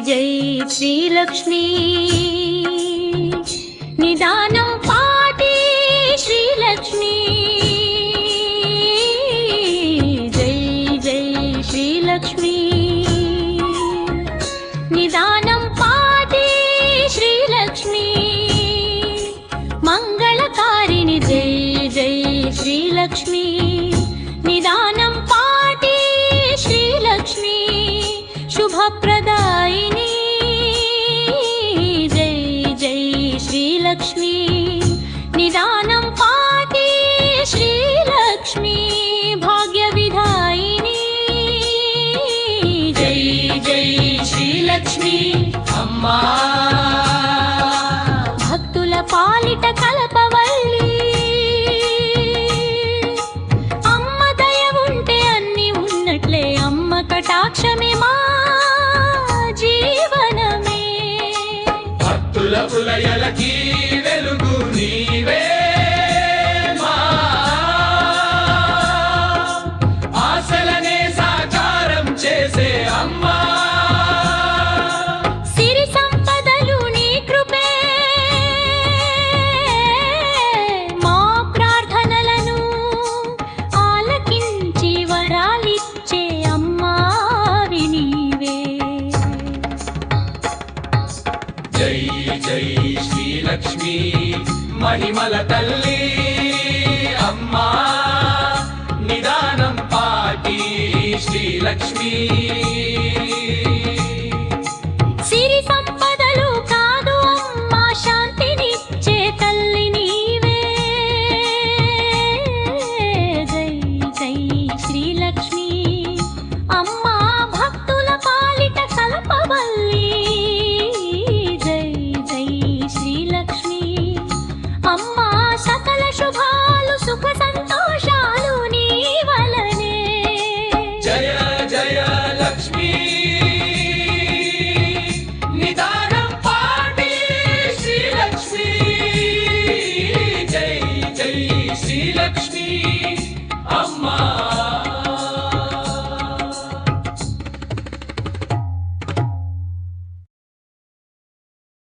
जय श्रीलक्ष्मी। निदानं पाटे श्रीलक्ष्मी। जय जय श्रीलक्ष्मी। निदानं पाटे श्रीलक्ष्मी। मङ्गलकारिणि जय जय श्रीलक्ष्मी। निदानं ప్రదాయిని. జై జై శ్రీలక్ష్మి. నిదానం పాటి శ్రీలక్ష్మి భాగ్య విధాయిని జై జై శ్రీలక్ష్మి అమ్మా. భక్తుల పాలిట కలపవల్లి. అమ్మ దయ ఉంటే అన్ని ఉన్నట్లే అమ్మ కటాక్షమే మా భక్తుల ఎలకి వెలుగు నీవే. జై జై శ్రీలక్ష్మి. మహిమల తల్లి అమ్మా. నిదానం పాటి శ్రీలక్ష్మి. సుఖ సంతోషాలు నీ వలనే జయ జయ లక్ష్మి నిదానం పాటి శ్రీలక్ష్మి జై జై శ్రీలక్ష్మి అమ్మా